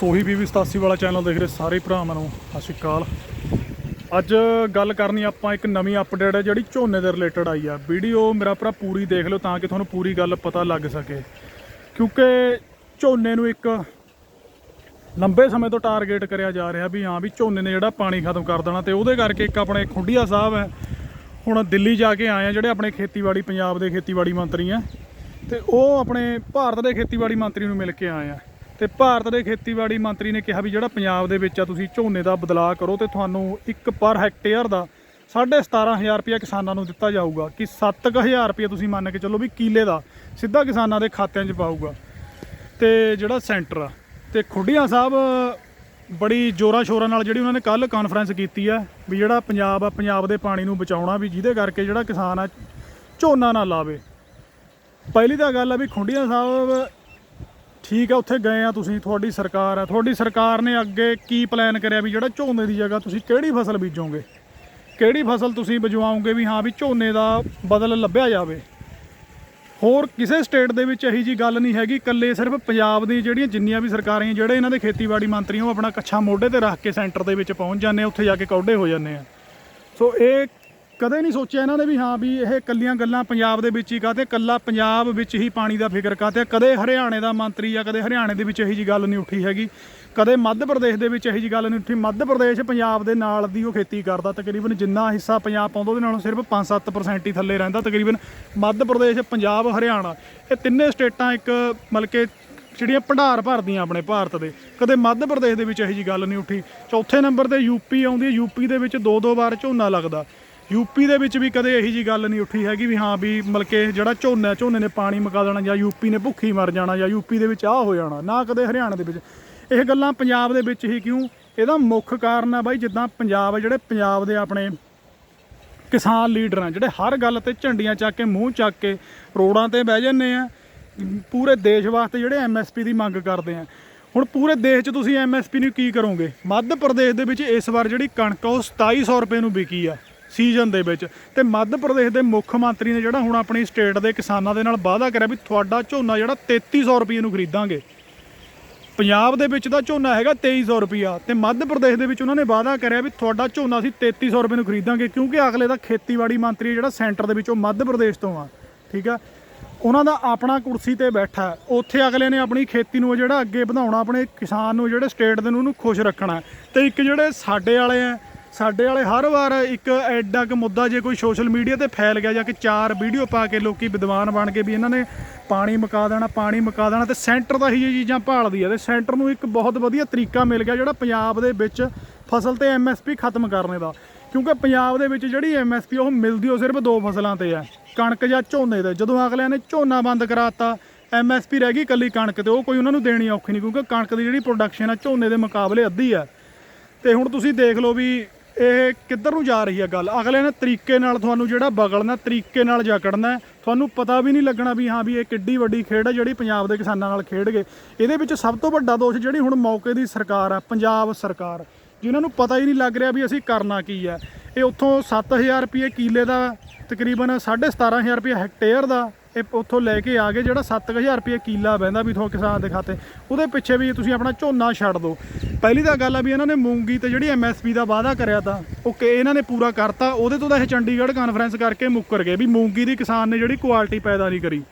ਸੋਹੀ ਬੀਬੀ 87 ਵਾਲਾ ਚੈਨਲ ਦੇਖ ਰਹੇ ਸਾਰੇ ਭਰਾਵਾਂ ਨੂੰ, ਸਤਿ ਸ਼੍ਰੀ ਅਕਾਲ। ਅੱਜ ਗੱਲ ਕਰਨੀ ਆਪਾਂ ਇੱਕ ਨਵੀਂ ਅਪਡੇਟ ਹੈ, ਜਿਹੜੀ ਝੋਨੇ ਦੇ ਰਿਲੇਟਡ ਆਈ ਆ। ਵੀਡੀਓ ਮੇਰਾ ਭਰਾ ਪੂਰੀ ਦੇਖ ਲਓ ਤਾਂ ਕਿ ਤੁਹਾਨੂੰ ਪੂਰੀ ਗੱਲ ਪਤਾ ਲੱਗ ਸਕੇ। ਕਿਉਂਕਿ ਝੋਨੇ ਨੂੰ ਇੱਕ ਲੰਬੇ ਸਮੇਂ ਤੋਂ ਟਾਰਗੇਟ ਕਰਿਆ ਜਾ ਰਿਹਾ ਵੀ ਹਾਂ ਵੀ ਝੋਨੇ ਨੇ ਜਿਹੜਾ ਪਾਣੀ ਖਤਮ ਕਰ ਦੇਣਾ ਤੇ ਉਹਦੇ ਕਰਕੇ ਇੱਕ ਆਪਣੇ ਖੁੰਡੀਆ ਸਾਹਿਬ ਹੈ। ਹੁਣ ਦਿੱਲੀ ਜਾ ਕੇ ਆਏ ਆ ਜਿਹੜੇ ਆਪਣੇ ਖੇਤੀਬਾੜੀ, ਪੰਜਾਬ ਦੇ ਖੇਤੀਬਾੜੀ ਮੰਤਰੀ ਆ। ਤੇ ਉਹ ਆਪਣੇ ਭਾਰਤ ਦੇ ਖੇਤੀਬਾੜੀ ਮੰਤਰੀ ਨੂੰ ਮਿਲ ਕੇ ਆਏ ਆ। ਤੇ ਭਾਰਤ ਦੇ ਖੇਤੀਬਾੜੀ ਮੰਤਰੀ ਨੇ ਕਿਹਾ ਵੀ ਜਿਹੜਾ ਪੰਜਾਬ ਦੇ ਵਿੱਚ ਆ, ਤੁਸੀਂ ਝੋਨੇ ਦਾ ਬਦਲਾਅ ਕਰੋ ਤੇ ਤੁਹਾਨੂੰ ਇੱਕ ਪਰ ਹੈਕਟੇਅਰ ਦਾ 17500 ਰੁਪਏ ਕਿਸਾਨਾਂ ਨੂੰ ਦਿੱਤਾ ਜਾਊਗਾ, ਕਿ 7000 ਰੁਪਏ ਤੁਸੀਂ ਮੰਨ ਕੇ ਚੱਲੋ ਵੀ ਕੀਲੇ ਦਾ ਸਿੱਧਾ ਕਿਸਾਨਾਂ ਦੇ ਖਾਤਿਆਂ 'ਚ ਪਾਊਗਾ। ਤੇ ਜਿਹੜਾ ਸੈਂਟਰ ਆ, ਤੇ ਖੁੱਡੀਆਂ ਸਾਹਿਬ ਬੜੀ ਜੋਰਾਂ ਸ਼ੋਰਾਂ ਨਾਲ ਜਿਹੜੀ ਉਹਨਾਂ ਨੇ ਕੱਲ ਕਾਨਫਰੰਸ ਕੀਤੀ ਆ, ਵੀ ਜਿਹੜਾ ਪੰਜਾਬ ਆ, ਪੰਜਾਬ ਦੇ ਪਾਣੀ ਨੂੰ ਬਚਾਉਣਾ, ਵੀ ਜਿਹਦੇ ਕਰਕੇ ਜਿਹੜਾ ਕਿਸਾਨ ਆ, ਝੋਨਾ ਨਾ ਲਾਵੇ। ਪਹਿਲੀ ਤਾਂ ਗੱਲ ਆ ਵੀ ਖੁੰਡੀਆਂ ਸਾਹਿਬ ਠੀਕ ਆ, ਉੱਥੇ ਗਏ ਆ ਤੁਸੀਂ, ਤੁਹਾਡੀ ਸਰਕਾਰ ਆ। ਤੁਹਾਡੀ ਸਰਕਾਰ ਨੇ ਅੱਗੇ ਕੀ ਪਲਾਨ ਕਰਿਆ ਵੀ ਜਿਹੜਾ ਝੋਨੇ ਦੀ ਜਗ੍ਹਾ ਤੁਸੀਂ ਕਿਹੜੀ ਫਸਲ ਬੀਜੋਗੇ? ਕਿਹੜੀ ਫਸਲ ਤੁਸੀਂ ਬਜਵਾਓਗੇ ਵੀ ਹਾਂ ਵੀ ਝੋਨੇ ਦਾ ਬਦਲ ਲੱਭਿਆ ਜਾਵੇ? ਹੋਰ ਕਿਸੇ ਸਟੇਟ ਦੇ ਵਿੱਚ ਇਹੀ ਜੀ ਗੱਲ ਨਹੀਂ ਹੈਗੀ, ਇਕੱਲੇ ਸਿਰਫ ਪੰਜਾਬ ਦੀ ਜਿਹੜੀਆਂ ਜਿੰਨੀਆਂ ਵੀ ਸਰਕਾਰਾਂ ਜਿਹੜੇ ਇਹਨਾਂ ਦੇ ਖੇਤੀਬਾੜੀ ਮੰਤਰੀ ਉਹ ਆਪਣਾ ਕੱਛਾ ਮੋਢੇ ਤੇ ਰੱਖ ਕੇ ਸੈਂਟਰ ਦੇ ਵਿੱਚ ਪਹੁੰਚ ਜਾਂਦੇ ਆ, ਉੱਥੇ ਜਾ ਕੇ ਕੌਡੇ ਹੋ ਜਾਂਦੇ ਆ। ਸੋ ਇਹ ਕਦੇ ਨਹੀਂ ਸੋਚਿਆ ਇਹਨਾਂ ਨੇ ਵੀ ਹਾਂ ਵੀ ਇਹ ਕੱਲੀਆਂ ਗੱਲਾਂ ਪੰਜਾਬ ਦੇ ਵਿੱਚ ਹੀ ਕਾਤੇ ਕੱਲਾ ਪੰਜਾਬ ਵਿੱਚ ਹੀ ਪਾਣੀ ਦਾ ਫਿਕਰ ਕਾਤੇ ਕਦੇ ਹਰਿਆਣੇ ਦਾ ਮੰਤਰੀ ਜਾਂ ਕਦੇ ਹਰਿਆਣੇ ਦੇ ਵਿੱਚ ਇਹੀ ਜੀ ਗੱਲ ਨਹੀਂ ਉੱਠੀ ਹੈਗੀ। ਕਦੇ ਮੱਧ ਪ੍ਰਦੇਸ਼ ਦੇ ਵਿੱਚ ਇਹੀ ਜੀ ਗੱਲ ਨਹੀਂ ਉੱਠੀ। ਮੱਧ ਪ੍ਰਦੇਸ਼ ਪੰਜਾਬ ਦੇ ਨਾਲ ਦੀ ਉਹ ਖੇਤੀ ਕਰਦਾ, ਤਕਰੀਬਨ ਜਿੰਨਾ ਹਿੱਸਾ ਪੰਜਾਬ ਪਾਉਂਦਾ ਉਹਦੇ ਨਾਲੋਂ ਸਿਰਫ 5-7% ਹੀ ਥੱਲੇ ਰਹਿੰਦਾ, ਤਕਰੀਬਨ ਮੱਧ ਪ੍ਰਦੇਸ਼, ਪੰਜਾਬ, ਹਰਿਆਣਾ, ਇਹ ਤਿੰਨੇ ਸਟੇਟਾਂ ਇੱਕ ਮਤਲਬ ਕਿ ਜਿਹੜੀਆਂ ਭੰਡਾਰ ਭਰਦੀਆਂ ਆਪਣੇ ਭਾਰਤ ਦੇ। ਕਦੇ ਮੱਧ ਪ੍ਰਦੇਸ਼ ਦੇ ਵਿੱਚ ਇਹੋ ਜੀ ਗੱਲ ਨਹੀਂ ਉੱਠੀ। ਚੌਥੇ ਨੰਬਰ ਤੇ ਯੂਪੀ ਆਉਂਦੀ ਹੈ। ਯੂਪੀ ਦੇ ਵਿੱਚ ਦੋ ਦੋ ਵਾਰ ਝੋਨਾ ਲੱਗਦਾ। ਯੂਪੀ ਦੇ ਵਿੱਚ ਵੀ ਕਦੇ ਇਹੋ ਜੀ ਗੱਲ ਨਹੀਂ ਉੱਠੀ ਹੈਗੀ ਵੀ ਹਾਂ ਵੀ ਮਤਲਬ ਕਿ ਜਿਹੜਾ ਝੋਨਾ ਝੋਨੇ ਨੇ ਪਾਣੀ ਮੁਕਾ ਦੇਣਾ ਜਾਂ ਯੂਪੀ ਨੇ ਭੁੱਖੀ ਮਰ ਜਾਣਾ ਜਾਂ ਯੂਪੀ ਦੇ ਵਿੱਚ ਆਹ ਹੋ ਜਾਣਾ, ਨਾ ਕਦੇ ਹਰਿਆਣਾ ਦੇ ਵਿੱਚ। ਇਹ ਗੱਲਾਂ ਪੰਜਾਬ ਦੇ ਵਿੱਚ ਹੀ ਕਿਉਂ? ਇਹਦਾ ਮੁੱਖ ਕਾਰਨ ਆ ਬਾਈ ਜਿੱਦਾਂ ਪੰਜਾਬ ਜਿਹੜੇ ਪੰਜਾਬ ਦੇ ਆਪਣੇ ਕਿਸਾਨ ਲੀਡਰ ਆ, ਜਿਹੜੇ ਹਰ ਗੱਲ ਤੇ ਝੰਡੀਆਂ ਚੱਕ ਕੇ, ਮੂੰਹ ਚੱਕ ਕੇ ਰੋਡਾਂ ਤੇ ਬਹਿ ਜਾਂਦੇ ਆ, ਪੂਰੇ ਦੇਸ਼ ਵਾਸਤੇ ਜਿਹੜੇ ਐਮਐਸਪੀ ਦੀ ਮੰਗ ਕਰਦੇ ਆ। ਹੁਣ ਪੂਰੇ ਦੇਸ਼ 'ਚ ਤੁਸੀਂ ਐਮਐਸਪੀ ਨੂੰ ਕੀ ਕਰੋਗੇ? ਮੱਧ ਪ੍ਰਦੇਸ਼ ਦੇ ਵਿੱਚ ਇਸ ਵਾਰ ਜਿਹੜੀ ਕਣਕ ਆ, ਉਹ 2700 ਰੁਪਏ ਨੂੰ ਵਿਕੀ ਆ। ਸੀਜ਼ਨ ਦੇ ਵਿੱਚ। ਤੇ ਮੱਧ ਪ੍ਰਦੇਸ਼ ਦੇ ਮੁੱਖ ਮੰਤਰੀ ਨੇ ਜਿਹੜਾ ਹੁਣ ਆਪਣੀ ਸਟੇਟ ਦੇ ਕਿਸਾਨਾਂ ਦੇ ਨਾਲ ਵਾਅਦਾ ਕਰਿਆ ਵੀ ਤੁਹਾਡਾ ਝੋਨਾ ਜਿਹੜਾ 3300 ਰੁਪਏ ਨੂੰ ਖਰੀਦਾਂਗੇ। ਪੰਜਾਬ ਦੇ ਵਿੱਚ ਦਾ ਝੋਨਾ ਹੈਗਾ 2300 ਰੁਪਿਆ ਤੇ ਮੱਧ ਪ੍ਰਦੇਸ਼ ਦੇ ਵਿੱਚ ਉਹਨਾਂ ਨੇ ਵਾਅਦਾ ਕਰਿਆ ਵੀ ਤੁਹਾਡਾ ਝੋਨਾ ਅਸੀਂ 3300 ਰੁਪਏ ਨੂੰ ਖਰੀਦਾਂਗੇ ਕਿਉਂਕਿ ਅਗਲੇ ਦਾ ਖੇਤੀਬਾੜੀ ਮੰਤਰੀ ਜਿਹੜਾ ਸੈਂਟਰ ਦੇ ਵਿੱਚੋਂ ਮੱਧ ਪ੍ਰਦੇਸ਼ ਤੋਂ ਆ। ਠੀਕ ਆ? ਉਹਨਾਂ ਦਾ ਆਪਣਾ ਕੁਰਸੀ ਤੇ ਬੈਠਾ ਉੱਥੇ ਅਗਲੇ ਨੇ ਆਪਣੀ ਖੇਤੀ ਨੂੰ ਜਿਹੜਾ ਅੱਗੇ ਵਧਾਉਣਾ, ਆਪਣੇ ਕਿਸਾਨ ਨੂੰ, ਜਿਹੜੇ ਸਟੇਟ ਦੇ ਨੂੰ ਉਹਨੂੰ ਖੁਸ਼ ਰੱਖਣਾ ਹੈ। ਤੇ ਇੱਕ ਜਿਹੜੇ ਸਾਡੇ ਵਾਲੇ ਆ ਸਾਡੇ ਵਾਲੇ ਹਰ ਵਾਰ ਇੱਕ ਐਡਾ ਕੁ ਮੁੱਦਾ ਜੇ ਕੋਈ ਸੋਸ਼ਲ ਮੀਡੀਆ ਤੇ ਫੈਲ ਗਿਆ ਜਾਂ ਕਿ ਚਾਰ ਵੀਡੀਓ ਪਾ ਕੇ ਲੋਕੀ ਵਿਦਵਾਨ ਬਣ ਕੇ ਵੀ ਇਹਨਾਂ ਨੇ ਪਾਣੀ ਮੁਕਾ ਦੇਣਾ, ਪਾਣੀ ਮੁਕਾ ਦੇਣਾ, ਤੇ ਸੈਂਟਰ ਦਾ ਹੀ ਇਹ ਚੀਜ਼ਾਂ ਭਾਲਦੀ ਆ ਤੇ ਸੈਂਟਰ ਨੂੰ ਇੱਕ ਬਹੁਤ ਵਧੀਆ ਤਰੀਕਾ ਮਿਲ ਗਿਆ ਜਿਹੜਾ ਪੰਜਾਬ ਦੇ ਵਿੱਚ ਫਸਲ ਤੇ ਐਮਐਸਪੀ ਖਤਮ ਕਰਨੇ ਦਾ। ਕਿਉਂਕਿ ਪੰਜਾਬ ਦੇ ਵਿੱਚ ਜਿਹੜੀ ਐਮਐਸਪੀ ਉਹ ਮਿਲਦੀ ਉਹ ਸਿਰਫ ਦੋ ਫਸਲਾਂ ਤੇ ਆ, ਕਣਕ ਜਾਂ ਝੋਨੇ ਤੇ। ਜਦੋਂ ਅਗਲਿਆਂ ਨੇ ਝੋਨਾ ਬੰਦ ਕਰਾਤਾ ਐਮਐਸਪੀ ਰਹਿ ਗਈ ਕੱਲੀ ਕਣਕ ਤੇ, ਉਹ ਕੋਈ ਉਹਨਾਂ ਨੂੰ ਦੇਣੀ ਔਖੀ ਨਹੀਂ, ਕਿਉਂਕਿ ਕਣਕ ਦੀ ਜਿਹੜੀ ਪ੍ਰੋਡਕਸ਼ਨ ਆ, ਝੋਨੇ ਦੇ ਮੁਕਾਬਲੇ ਅੱਧੀ ਆ। ਤੇ ਹੁਣ ਤੁਸੀਂ ਦੇਖ ਲਓ ਵੀ ਇਹ ਕਿੱਧਰ ਨੂੰ ਜਾ ਰਹੀ ਹੈ ਗੱਲ? ਅਗਲੇ ਨੇ ਤਰੀਕੇ ਨਾਲ ਤੁਹਾਨੂੰ ਜਿਹੜਾ ਬਗਲਣਾ ਤਰੀਕੇ ਨਾਲ ਜਕੜਨਾ ਤੁਹਾਨੂੰ ਪਤਾ ਵੀ ਨਹੀਂ ਲੱਗਣਾ ਵੀ ਹਾਂ ਵੀ ਇਹ ਕਿੱਡੀ ਵੱਡੀ ਖੇਡ ਹੈ ਜਿਹੜੀ ਪੰਜਾਬ ਦੇ ਕਿਸਾਨਾਂ ਨਾਲ ਖੇਡ ਗਏ ਇਹਦੇ ਵਿੱਚ ਸਭ ਤੋਂ ਵੱਡਾ ਦੋਸ਼ ਜਿਹੜੀ ਹੁਣ ਮੌਕੇ ਦੀ ਸਰਕਾਰ ਆ, ਪੰਜਾਬ ਸਰਕਾਰ, ਜਿਨ੍ਹਾਂ ਨੂੰ ਪਤਾ ਹੀ ਨਹੀਂ ਲੱਗ ਰਿਹਾ ਵੀ ਅਸੀਂ ਕਰਨਾ ਕੀ ਹੈ ਇਹ ਉੱਥੋਂ 7000 ਰੁਪਏ ਕਿਲੇ ਦਾ ਤਕਰੀਬਨ 17500 ਰੁਪਏ ਹੈਕਟੇਅਰ ਦਾ ਇਹ ਉੱਥੋਂ ਲੈ ਕੇ ਆ ਗਏ, ਜਿਹੜਾ 7000 ਰੁਪਏ ਕਿੱਲਾ ਬਹਿੰਦਾ ਵੀ ਤੁਹਾਨੂੰ ਕਿਸਾਨ ਦੇ ਖਾਤੇ। ਉਹਦੇ ਪਿੱਛੇ ਵੀ ਤੁਸੀਂ ਆਪਣਾ ਝੋਨਾ ਛੱਡ ਦਿਓ। ਪਹਿਲੀ ਤਾਂ ਗੱਲ ਆ ਵੀ ਇਹਨਾਂ ਨੇ ਮੂੰਗੀ ਤੇ ਜਿਹੜੀ ਐਮਐਸਪੀ ਦਾ ਵਾਅਦਾ ਕਰਿਆ ਤਾਂ, ਉਹ ਕਿ ਇਹਨਾਂ ਨੇ ਪੂਰਾ ਕਰਤਾ, ਉਹਦੇ ਤੋਂ ਤਾਂ ਇਹ ਚੰਡੀਗੜ੍ਹ ਕਾਨਫਰੰਸ ਕਰਕੇ ਮੁੱਕਰ ਗਏ ਵੀ ਮੂੰਗੀ ਦੀ ਕਿਸਾਨ ਨੇ ਜਿਹੜੀ ਕੁਆਲਿਟੀ ਪੈਦਾ ਨਹੀਂ ਕਰੀ।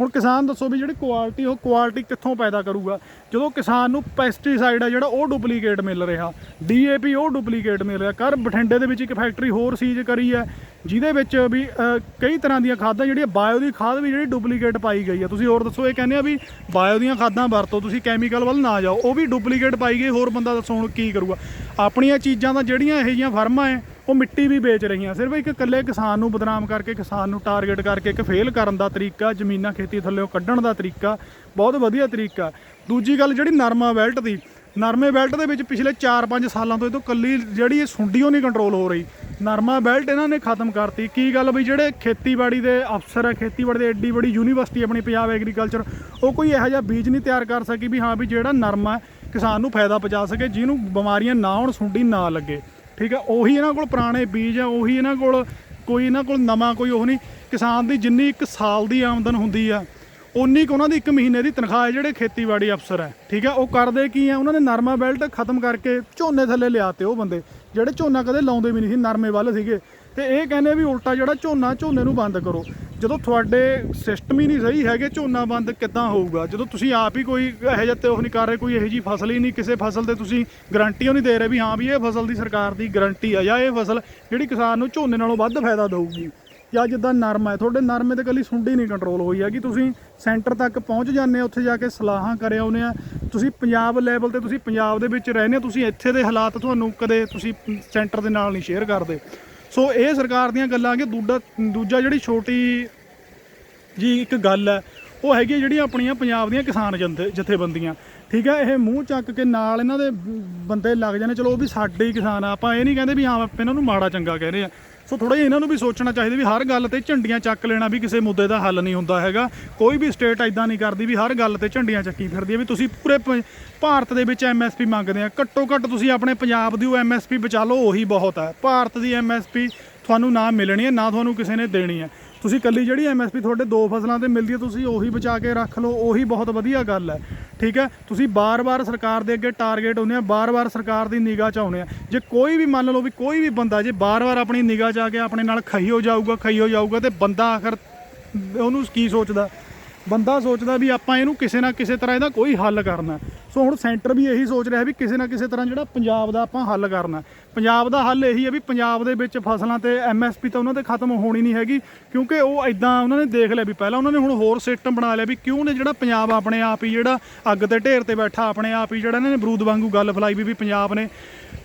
ਹੁਣ ਕਿਸਾਨ ਦੱਸੋ ਵੀ ਜਿਹੜੀ ਕੁਆਲਿਟੀ, ਉਹ ਕੁਆਲਿਟੀ ਕਿੱਥੋਂ ਪੈਦਾ ਕਰੂਗਾ? ਜਦੋਂ ਕਿਸਾਨ ਨੂੰ ਪੈਸਟੀਸਾਈਡ ਆ ਜਿਹੜਾ, ਉਹ ਡੁਪਲੀਕੇਟ ਮਿਲ ਰਿਹਾ। ਡੀਏਪੀ ਉਹ ਡੁਪਲੀਕੇਟ ਮਿਲ ਰਿਹਾ। ਕਰ ਬਠਿੰਡੇ ਦੇ ਵਿੱਚ ਇੱਕ ਫੈਕਟਰੀ ਹੋਰ ਸੀਜ਼ ਕਰੀ ਹੈ, ਜਿਹਦੇ ਵਿੱਚ ਵੀ ਕਈ ਤਰ੍ਹਾਂ ਦੀਆਂ ਖਾਦਾਂ ਜਿਹੜੀਆਂ ਬਾਇਓ ਦੀ ਖਾਦ ਵੀ ਜਿਹੜੀ ਡੁਪਲੀਕੇਟ ਪਾਈ ਗਈ ਆ ਤੁਸੀਂ ਹੋਰ ਦੱਸੋ, ਇਹ ਕਹਿੰਦੇ ਆ ਵੀ ਬਾਇਓ ਦੀਆਂ ਖਾਦਾਂ ਵਰਤੋ, ਤੁਸੀਂ ਕੈਮੀਕਲ ਵੱਲ ਨਾ ਜਾਓ। ਉਹ ਵੀ ਡੁਪਲੀਕੇਟ ਪਾਈ ਗਈ, ਹੋਰ ਬੰਦਾ ਦੱਸੋ ਹੁਣ ਕੀ ਕਰੂਗਾ। ਆਪਣੀਆਂ ਚੀਜ਼ਾਂ ਦਾ ਜਿਹੜੀਆਂ ਇਹੋ ਜਿਹੀਆਂ ਫਰਮਾਂ ਐ ਉਹ ਮਿੱਟੀ ਵੀ ਵੇਚ ਰਹੀਆਂ। ਸਿਰਫ ਇੱਕ ਇਕੱਲੇ ਕਿਸਾਨ ਨੂੰ ਬਦਨਾਮ ਕਰਕੇ, ਕਿਸਾਨ ਨੂੰ ਟਾਰਗੇਟ ਕਰਕੇ ਇੱਕ ਫੇਲ ਕਰਨ ਦਾ ਤਰੀਕਾ, ਜ਼ਮੀਨਾਂ ਖੇਤੀ ਥੱਲੇੋਂ ਕੱਢਣ ਦਾ ਤਰੀਕਾ, ਬਹੁਤ ਵਧੀਆ ਤਰੀਕਾ। ਦੂਜੀ ਗੱਲ ਜਿਹੜੀ ਨਰਮਾ ਬੈਲਟ ਦੀ, ਨਰਮੇ ਬੈਲਟ ਦੇ ਵਿੱਚ ਪਿਛਲੇ 4-5 ਸਾਲਾਂ ਤੋਂ ਇਹ ਤੋਂ ਕੱਲੀ ਜਿਹੜੀ ਇਹ ਸੁੰਡੀ ਉਹ ਨਹੀਂ ਕੰਟਰੋਲ ਹੋ ਰਹੀ। ਨਰਮਾ ਬੈਲਟ ਇਹਨਾਂ ਨੇ ਖਤਮ ਕਰਤੀ। ਕੀ ਗੱਲ ਵੀ ਜਿਹੜੇ ਖੇਤੀਬਾੜੀ ਦੇ ਅਫਸਰ ਹੈ ਖੇਤੀਬਾੜੀ ਦੇ ਐਡੀ ਬੜੀ ਯੂਨੀਵਰਸਿਟੀ ਆਪਣੀ ਪੰਜਾਬ ਐਗਰੀਕਲਚਰ ਉਹ ਕੋਈ ਇਹੋ ਜਿਹਾ ਬੀਜ ਨਹੀਂ ਤਿਆਰ ਕਰ ਸਕੀ ਵੀ ਹਾਂ ਵੀ ਜਿਹੜਾ ਨਰਮਾ ਕਿਸਾਨ ਨੂੰ ਫਾਇਦਾ ਪਹੁੰਚਾ ਸਕੇ, ਜਿਹਨੂੰ ਬਿਮਾਰੀਆਂ ਨਾ ਹੋਣ, ਸੁੰਡੀ ਨਾ ਲੱਗੇ। ਠੀਕ ਹੈ ਉਹੀ ਇਹਨਾਂ ਕੋਲ ਪੁਰਾਣੇ ਬੀਜ ਆ, ਉਹੀ ਇਹਨਾਂ ਕੋਲ ਕੋਈ ਇਹਨਾਂ ਕੋਲ ਨਵਾਂ ਕੋਈ ਉਹ ਨਹੀਂ। ਕਿਸਾਨ ਦੀ ਜਿੰਨੀ ਇੱਕ ਸਾਲ ਦੀ ਆਮਦਨ ਹੁੰਦੀ ਆ ਉਨੀ ਕੁ ਉਹਨਾਂ ਦੀ ਇੱਕ ਮਹੀਨੇ ਦੀ ਤਨਖਾਹ ਹੈ ਜਿਹੜੇ ਖੇਤੀਬਾੜੀ ਅਫਸਰ ਹੈ ਠੀਕ ਹੈ ਉਹ ਕਰਦੇ ਕੀ ਹੈ ਉਹਨਾਂ ਨੇ ਨਰਮਾ ਬੈਲਟ ਖਤਮ ਕਰਕੇ ਝੋਨੇ ਥੱਲੇ ਲਿਆਤੇ ਉਹ ਬੰਦੇ, ਜਿਹੜੇ ਝੋਨਾ ਕਦੇ ਲਾਉਂਦੇ ਵੀ ਨਹੀਂ ਸੀ, ਨਰਮੇ ਵੱਲ ਸੀਗੇ। ਤੇ ਇਹ ਕਹਿੰਦੇ ਵੀ ਉਲਟਾ ਜਿਹੜਾ ਝੋਨਾ ਝੋਨੇ ਨੂੰ ਬੰਦ ਕਰੋ। ਜਦੋਂ ਤੁਹਾਡੇ ਸਿਸਟਮ ਹੀ ਨਹੀਂ ਸਹੀ ਹੈਗੇ, ਝੋਨਾ ਬੰਦ ਕਿੱਦਾਂ ਹੋਊਗਾ? ਜਦੋਂ ਤੁਸੀਂ ਆਪ ਹੀ ਕੋਈ ਇਹੋ ਜਿਹਾ ਤੇ ਉਹ ਨਹੀਂ ਕਰ ਰਹੇ, ਕੋਈ ਇਹੋ ਜੀ ਫਸਲ ਹੀ ਨਹੀਂ, ਕਿਸੇ ਫਸਲ ਤੇ ਤੁਸੀਂ ਗਰੰਟੀ ਉਹ ਨਹੀਂ ਦੇ ਰਹੇ ਵੀ ਹਾਂ ਵੀ ਇਹ ਫਸਲ ਦੀ ਸਰਕਾਰ ਦੀ ਗਰੰਟੀ ਆ ਜਾਂ ਇਹ ਫਸਲ ਜਿਹੜੀ ਕਿਸਾਨ ਨੂੰ ਝੋਨੇ ਨਾਲੋਂ ਵੱਧ ਫਾਇਦਾ ਦੇਊਗੀ। ਜਾਂ ਜਿੱਦਾਂ ਨਰਮਾ ਹੈ ਤੁਹਾਡੇ ਨਰਮੇ ਤੇ ਕੱਲੀ ਸੁੰਡੀ ਨਹੀਂ ਕੰਟਰੋਲ ਹੋਈ ਹੈਗੀ। ਤੁਸੀਂ ਸੈਂਟਰ ਤੱਕ ਪਹੁੰਚ ਜਾਂਦੇ ਹੋ, ਉੱਥੇ ਜਾ ਕੇ ਸਲਾਹਾਂ ਕਰਿਆ ਆਉਂਦੇ ਆ। ਤੁਸੀਂ ਪੰਜਾਬ ਲੈਵਲ ਤੇ ਤੁਸੀਂ ਪੰਜਾਬ ਦੇ ਵਿੱਚ ਰਹਿੰਦੇ ਹੋ, ਤੁਸੀਂ ਇੱਥੇ ਦੇ ਹਾਲਾਤ ਤੁਹਾਨੂੰ ਕਦੇ ਤੁਸੀਂ ਸੈਂਟਰ ਦੇ ਨਾਲ ਨਹੀਂ ਸ਼ੇਅਰ ਕਰਦੇ। ਸੋ ਇਹ ਸਰਕਾਰ ਦੀਆਂ ਗੱਲਾਂ ਕਿ ਦੂਜਾ ਦੂਜਾ ਜਿਹੜੀ ਛੋਟੀ ਜੀ ਇੱਕ ਗੱਲ ਹੈ, ਉਹ ਹੈਗੀ ਹੈ ਜਿਹੜੀਆਂ ਆਪਣੀਆਂ ਪੰਜਾਬ ਦੀਆਂ ਕਿਸਾਨ ਜੰਦੇ ਜਥੇਬੰਦੀਆਂ। ਠੀਕ ਹੈ, ਇਹ ਮੂੰਹ ਚੱਕ ਕੇ ਨਾਲ ਇਹਨਾਂ ਦੇ ਬੰਦੇ ਲੱਗ ਜਾਂਦੇ ਚਲੋ ਉਹ ਵੀ ਸਾਡੇ ਹੀ ਕਿਸਾਨ ਆ, ਆਪਾਂ ਇਹ ਨਹੀਂ ਕਹਿੰਦੇ ਵੀ ਹਾਂ ਆਪਾਂ ਇਹਨਾਂ ਨੂੰ ਮਾੜਾ ਚੰਗਾ ਕਹਿ ਰਹੇ ਆ। ਸੋ ਥੋੜਾ ਜਿਹਾ ਇਹਨਾਂ ਨੂੰ ਵੀ ਸੋਚਣਾ ਚਾਹੀਦਾ ਵੀ ਹਰ ਗੱਲ ਤੇ ਝੰਡੀਆਂ ਚੱਕ ਲੈਣਾ ਵੀ ਕਿਸੇ ਮੁੱਦੇ ਦਾ ਹੱਲ ਨਹੀਂ ਹੁੰਦਾ ਹੈਗਾ। ਕੋਈ ਵੀ ਸਟੇਟ ਐਦਾਂ ਨਹੀਂ ਕਰਦੀ ਵੀ ਹਰ ਗੱਲ ਤੇ ਝੰਡੀਆਂ ਚੱਕੀ ਫਿਰਦੀ ਹੈ ਵੀ ਤੁਸੀਂ ਪੂਰੇ ਪ- ਭਾਰਤ ਦੇ ਵਿੱਚ ਐਮਐਸਪੀ ਮੰਗਦੇ ਆ। ਘੱਟੋ ਘੱਟ ਤੁਸੀਂ ਆਪਣੇ ਪੰਜਾਬ ਦੀ ਉਹ ਐਮਐਸਪੀ ਬਚਾ ਲਓ, ਉਹੀ ਬਹੁਤ ਹੈ। ਭਾਰਤ ਦੀ ਐਮਐਸਪੀ ਤੁਹਾਨੂੰ ਨਾ ਮਿਲਣੀ ਹੈ, ਨਾ ਤੁਹਾਨੂੰ ਕਿਸੇ ਨੇ ਦੇਣੀ ਹੈ। ਤੁਸੀਂ ਕੱਲੀ ਜਿਹੜੀ ਐਮਐਸਪੀ ਤੁਹਾਡੇ ਦੋ ਫਸਲਾਂ ਤੇ ਮਿਲਦੀ ਹੈ, ਤੁਸੀਂ ਉਹੀ ਬਚਾ ਕੇ ਰੱਖ ਲਓ, ਉਹੀ ਬਹੁਤ ਵਧੀਆ ਗੱਲ ਹੈ। ਠੀਕ ਹੈ? ਤੁਸੀਂ ਬਾਰ-ਬਾਰ ਸਰਕਾਰ ਦੇ ਅੱਗੇ ਟਾਰਗੇਟ ਹੁੰਦੇ ਆ, ਬਾਰ-ਬਾਰ ਸਰਕਾਰ ਦੀ ਨਿਗਾਹ ਚ ਆਉਂਦੇ ਆ। ਜੇ ਕੋਈ ਵੀ ਮੰਨ ਲਓ ਵੀ ਕੋਈ ਵੀ ਬੰਦਾ ਜੇ ਬਾਰ-ਬਾਰ ਆਪਣੀ ਨਿਗਾਹ ਚ ਆ ਕੇ ਆਪਣੇ ਨਾਲ ਖਈ ਹੋ ਜਾਊਗਾ ਖਈ ਹੋ ਜਾਊਗਾ ਤੇ ਬੰਦਾ ਆਖਰ ਉਹਨੂੰ ਕੀ ਸੋਚਦਾ? ਬੰਦਾ ਸੋਚਦਾ ਵੀ ਆਪਾਂ ਇਹਨੂੰ ਕਿਸੇ ਨਾ ਕਿਸੇ ਤਰ੍ਹਾਂ ਇਹਦਾ ਕੋਈ ਹੱਲ ਕਰਨਾ। ਸੋ ਹੁਣ ਸੈਂਟਰ ਵੀ ਇਹੀ ਸੋਚ ਰਿਹਾ ਵੀ ਕਿਸੇ ਨਾ ਕਿਸੇ ਤਰ੍ਹਾਂ ਜਿਹੜਾ ਪੰਜਾਬ ਦਾ ਆਪਾਂ ਹੱਲ ਕਰਨਾ। ਪੰਜਾਬ ਦਾ ਹੱਲ ਇਹੀ ਹੈ ਵੀ ਪੰਜਾਬ ਦੇ ਵਿੱਚ ਫਸਲਾਂ ਤੇ ਐਮਐਸਪੀ ਤਾਂ ਉਹਨਾਂ ਤੇ ਖਤਮ ਹੋਣੀ ਨਹੀਂ ਹੈਗੀ, ਕਿਉਂਕਿ ਉਹ ਇਦਾਂ ਉਹਨਾਂ ਨੇ ਦੇਖ ਲਿਆ ਵੀ ਪਹਿਲਾਂ ਉਹਨਾਂ ਨੇ ਹੁਣ ਹੋਰ ਸਿਸਟਮ ਬਣਾ ਲਿਆ ਵੀ ਕਿਉਂ ਨੇ ਜਿਹੜਾ ਪੰਜਾਬ ਆਪਣੇ ਆਪ ਹੀ ਜਿਹੜਾ ਅੱਗ ਤੇ ਢੇਰ ਤੇ ਬੈਠਾ, ਆਪਣੇ ਆਪ ਹੀ ਜਿਹੜਾ ਇਹਨਾਂ ਨੇ ਬਰੂਦ ਵਾਂਗੂ ਗੱਲ ਫਲਾਈ ਵੀ ਵੀ ਪੰਜਾਬ ਨੇ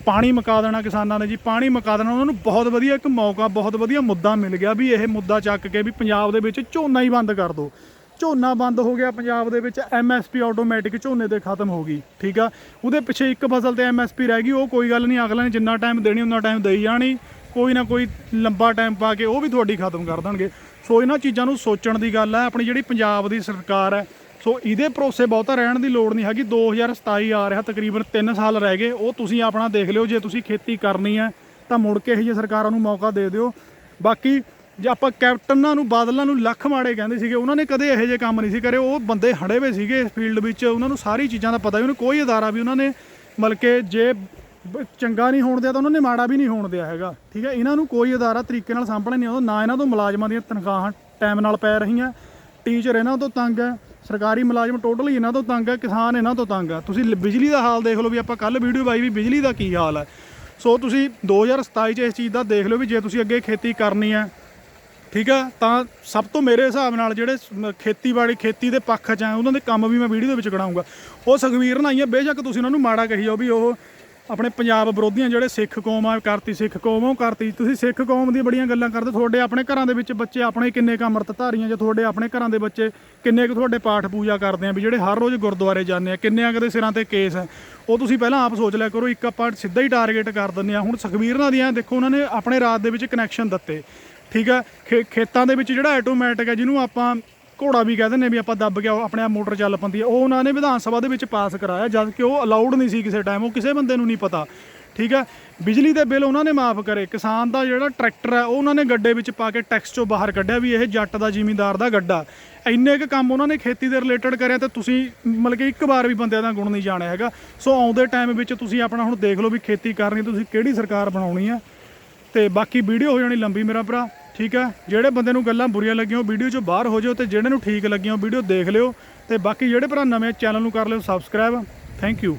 ਪਾਣੀ ਮੁਕਾ ਦੇਣਾ ਕਿਸਾਨਾਂ ਨੇ ਜੀ, ਪਾਣੀ ਮੁਕਾ ਦੇਣਾ, ਉਹਨਾਂ ਨੂੰ ਬਹੁਤ ਵਧੀਆ ਇੱਕ ਮੌਕਾ, ਬਹੁਤ ਵਧੀਆ ਮੁੱਦਾ ਮਿਲ ਗਿਆ ਵੀ ਇਹ ਮੁੱਦਾ ਚੱਕ ਕੇ ਵੀ ਪੰਜਾਬ ਦੇ ਵਿੱਚ ਝੋਨਾ ਹੀ ਬੰਦ ਕਰ ਦਿਓ ਝੋਨਾ ਬੰਦ ਹੋ ਗਿਆ ਪੰਜਾਬ ਦੇ ਵਿੱਚ ਐਮਐਸਪੀ ਆਟੋਮੈਟਿਕ ਝੋਨੇ ਤੇ ਖਤਮ ਹੋ ਗਈ, ਠੀਕ ਆ? ਉਹਦੇ ਪਿੱਛੇ ਇੱਕ ਫਸਲ ਤੇ ਐਮਐਸਪੀ ਰਹਿ ਗਈ, ਉਹ ਕੋਈ ਗੱਲ ਨਹੀਂ, ਅਗਲਾ ਨੇ ਜਿੰਨਾ ਟਾਈਮ ਦੇਣੀ ਉਹਨਾਂ ਟਾਈਮ ਦੇਈ ਜਾਣੀ। ਕੋਈ ਨਾ ਕੋਈ ਲੰਬਾ ਟਾਈਮ ਪਾ ਕੇ ਉਹ ਵੀ ਤੁਹਾਡੀ ਖਤਮ ਕਰ ਦੇਣਗੇ। ਸੋ ਇਹਨਾਂ ਚੀਜ਼ਾਂ ਨੂੰ ਸੋਚਣ ਦੀ ਗੱਲ ਹੈ ਆਪਣੀ ਜਿਹੜੀ ਪੰਜਾਬ ਦੀ ਸਰਕਾਰ ਹੈ ਸੋ ਇਹਦੇ ਭਰੋਸੇ ਬਹੁਤਾ ਰਹਿਣ ਦੀ ਲੋੜ ਨਹੀਂ ਹੈਗੀ। 2027 ਆ ਰਿਹਾ, ਤਕਰੀਬਨ 3 ਸਾਲ ਰਹਿ ਗਏ, ਉਹ ਤੁਸੀਂ ਆਪਣਾ ਦੇਖ ਲਿਓ, ਜੇ ਤੁਸੀਂ ਖੇਤੀ ਕਰਨੀ ਹੈ ਤਾਂ ਮੁੜ ਕੇ ਇਹ ਜਿਹੇ ਸਰਕਾਰਾਂ ਨੂੰ ਮੌਕਾ ਦੇ ਦਿਓ। ਬਾਕੀ ਜੇ ਆਪਾਂ ਕੈਪਟਨਾਂ ਨੂੰ ਬਾਦਲਾਂ ਨੂੰ ਲੱਖ ਮਾੜੇ ਕਹਿੰਦੇ ਸੀਗੇ, ਉਹਨਾਂ ਨੇ ਕਦੇ ਇਹੋ ਜਿਹੇ ਕੰਮ ਨਹੀਂ ਸੀ ਕਰੇ। ਉਹ ਬੰਦੇ ਹੜੇ ਹੋਏ ਸੀਗੇ ਇਸ ਫੀਲਡ ਵਿੱਚ। ਉਹਨਾਂ ਨੂੰ ਸਾਰੀ ਚੀਜ਼ਾਂ ਦਾ ਪਤਾ ਵੀ, ਉਹਨੂੰ ਕੋਈ ਅਦਾਰਾ ਵੀ, ਉਹਨਾਂ ਨੇ ਮਤਲਬ ਕਿ ਜੇ ਚੰਗਾ ਨਹੀਂ ਹੋਣ ਦਿਆ ਤਾਂ ਉਹਨਾਂ ਨੇ ਮਾੜਾ ਵੀ ਨਹੀਂ ਹੋਣ ਦਿਆ ਹੈਗਾ। ਠੀਕ ਹੈ? ਇਹਨਾਂ ਨੂੰ ਕੋਈ ਅਦਾਰਾ ਤਰੀਕੇ ਨਾਲ ਸਾਂਭਣਾ ਨਹੀਂ ਆਉਂਦਾ। ਨਾ ਇਹਨਾਂ ਤੋਂ ਮੁਲਾਜ਼ਮਾਂ ਦੀਆਂ ਤਨਖਾਹਾਂ ਟਾਈਮ ਨਾਲ ਪੈ ਰਹੀਆਂ। ਟੀਚਰ ਇਹਨਾਂ ਤੋਂ ਤੰਗ ਹੈ। ਸਰਕਾਰੀ ਮੁਲਾਜ਼ਮ ਟੋਟਲੀ ਇਹਨਾਂ ਤੋਂ ਤੰਗ ਹੈ। ਕਿਸਾਨ ਇਹਨਾਂ ਤੋਂ ਤੰਗ ਹੈ। ਤੁਸੀਂ ਬਿਜਲੀ ਦਾ ਹਾਲ ਦੇਖ ਲਓ ਵੀ ਆਪਾਂ ਕੱਲ ਵੀਡੀਓ ਪਾਈ ਵੀ ਬਿਜਲੀ ਦਾ ਕੀ ਹਾਲ ਹੈ। ਸੋ ਤੁਸੀਂ 2027 ਚ ਇਸ ਚੀਜ਼ ਦਾ ਦੇਖ ਲਓ ਵੀ ਜੇ ਤੁਸੀਂ ਅੱਗੇ ਖੇਤੀ ਕਰਨੀ ਹੈ ਠੀਕ ਆ? ਤਾਂ ਸਭ ਤੋਂ ਮੇਰੇ ਹਿਸਾਬ ਨਾਲ ਜਿਹੜੇ ਖੇਤੀਬਾੜੀ, ਖੇਤੀ ਦੇ ਪੱਖ 'ਚ ਆ, ਉਹਨਾਂ ਦੇ ਕੰਮ ਵੀ ਮੈਂ ਵੀਡੀਓ ਦੇ ਵਿੱਚ ਗਣਾਉਂਗਾ ਉਹ ਸੁਖਵੀਰ ਨਾਲ ਹੀ ਆ ਬੇਸ਼ੱਕ ਤੁਸੀਂ ਉਹਨਾਂ ਨੂੰ ਮਾੜਾ ਕਹੀ ਜਾਓ ਵੀ ਉਹ ਆਪਣੇ ਪੰਜਾਬ ਵਿਰੋਧੀਆਂ ਜਿਹੜੇ ਸਿੱਖ ਕੌਮ ਆ, ਕਰਤੀ ਸਿੱਖ ਕੌਮ, ਉਹ ਕਰਤੀ, ਤੁਸੀਂ ਸਿੱਖ ਕੌਮ ਦੀ ਬੜੀਆਂ ਗੱਲਾਂ ਕਰਦੇ, ਤੁਹਾਡੇ ਆਪਣੇ ਘਰਾਂ ਦੇ ਵਿੱਚ ਬੱਚੇ ਆਪਣੇ ਕਿੰਨੇ ਕੁ ਅੰਮ੍ਰਿਤ ਧਾਰੀਆਂ ਜਾਂ ਤੁਹਾਡੇ ਆਪਣੇ ਘਰਾਂ ਦੇ ਬੱਚੇ ਕਿੰਨੇ ਕੁ ਤੁਹਾਡੇ ਪਾਠ ਪੂਜਾ ਕਰਦੇ ਆ, ਵੀ ਜਿਹੜੇ ਹਰ ਰੋਜ਼ ਗੁਰਦੁਆਰੇ ਜਾਂਦੇ ਆ, ਕਿੰਨਿਆਂ ਕਦੇ ਸਿਰਾਂ ਤੇ ਕੇਸ ਹੈ ਉਹ ਤੁਸੀਂ ਪਹਿਲਾਂ ਆਪ ਸੋਚ ਲਿਆ ਕਰੋ, ਇੱਕ ਆਪਾਂ ਸਿੱਧਾ ਹੀ ਟਾਰਗੇਟ ਕਰ ਦਿੰਦੇ ਆ। ਹੁਣ ਸੁਖਵੀਰ ਨਾਲ ਦੀਆਂ, ਦੇਖੋ ਉਹਨਾਂ ਨੇ ਆਪਣੇ ਰਾਤ ਦੇ ਵਿੱਚ ਕਨੈਕਸ਼ਨ ਦਿੱਤੇ। ਠੀਕ ਹੈ? ਖੇ- ਖੇਤਾਂ ਦੇ ਵਿੱਚ ਜਿਹੜਾ ਆਟੋਮੈਟਿਕ ਹੈ, ਜਿਹਨੂੰ ਆਪਾਂ ਘੋੜਾ ਵੀ ਕਹਿ ਦਿੰਦੇ ਵੀ ਆਪਾਂ ਦੱਬ ਕੇ ਉਹ ਆਪਣੇ ਆਪ ਮੋਟਰ ਚੱਲ ਪੈਂਦੀ ਹੈ। ਉਹ ਉਹਨਾਂ ਨੇ ਵਿਧਾਨ ਸਭਾ ਦੇ ਵਿੱਚ ਪਾਸ ਕਰਾਇਆ, ਜਦ ਕਿ ਉਹ ਅਲਾਉਡ ਨਹੀਂ ਸੀ ਕਿਸੇ ਟਾਈਮ ਉਹ ਕਿਸੇ ਬੰਦੇ ਨੂੰ ਨਹੀਂ ਪਤਾ। ਠੀਕ ਹੈ? ਬਿਜਲੀ ਦੇ ਬਿੱਲ ਉਹਨਾਂ ਨੇ ਮਾਫ ਕਰੇ। ਕਿਸਾਨ ਦਾ ਜਿਹੜਾ ਟਰੈਕਟਰ ਹੈ, ਉਹ ਉਹਨਾਂ ਨੇ ਗੱਡੇ ਵਿੱਚ ਪਾ ਕੇ ਟੈਕਸ ਚੋਂ ਬਾਹਰ ਕੱਢਿਆ ਵੀ ਇਹ ਜੱਟ ਦਾ, ਜ਼ਿਮੀਂਦਾਰ ਦਾ ਗੱਡਾ। ਇੰਨੇ ਕੁ ਕੰਮ ਉਹਨਾਂ ਨੇ ਖੇਤੀ ਦੇ ਰਿਲੇਟਡ ਕਰਿਆ ਤੇ ਤੁਸੀਂ ਮਤਲਬ ਕਿ ਇੱਕ ਵਾਰ ਵੀ ਬੰਦਿਆਂ ਦਾ ਗੁਣ ਨਹੀਂ ਜਾਣਿਆ ਹੈਗਾ। ਸੋ ਆਉਂਦੇ ਟਾਈਮ ਵਿੱਚ ਤੁਸੀਂ ਆਪਣਾ ਹੁਣ ਦੇਖ ਲਓ ਵੀ ਖੇਤੀ ਕਰਨੀ, ਤੁਸੀਂ ਕਿਹੜੀ ਸਰਕਾਰ ਬਣਾਉਣੀ ਆ ਤੇ ਬਾਕੀ ਵੀਡੀਓ ਹੋ ਜਾਣੀ ਲੰਬੀ ਮੇਰਾ ਭਰਾ। ਠੀਕ ਹੈ? ਜਿਹੜੇ ਬੰਦੇ ਨੂੰ ਗੱਲਾਂ ਬੁਰੀਆਂ ਲੱਗੀਆਂ, ਉਹ ਵੀਡੀਓ ਚੋਂ ਬਾਹਰ ਹੋ ਜਾਓ ਤੇ ਜਿਹੜੇ ਨੂੰ ਠੀਕ ਲੱਗੀਆਂ, ਉਹ ਵੀਡੀਓ ਦੇਖ ਲਿਓ ਤੇ ਬਾਕੀ ਜਿਹੜੇ ਭਰਾ ਨਵੇਂ ਚੈਨਲ ਨੂੰ ਕਰ ਲਿਓ ਸਬਸਕ੍ਰਾਈਬ ਥੈਂਕ ਯੂ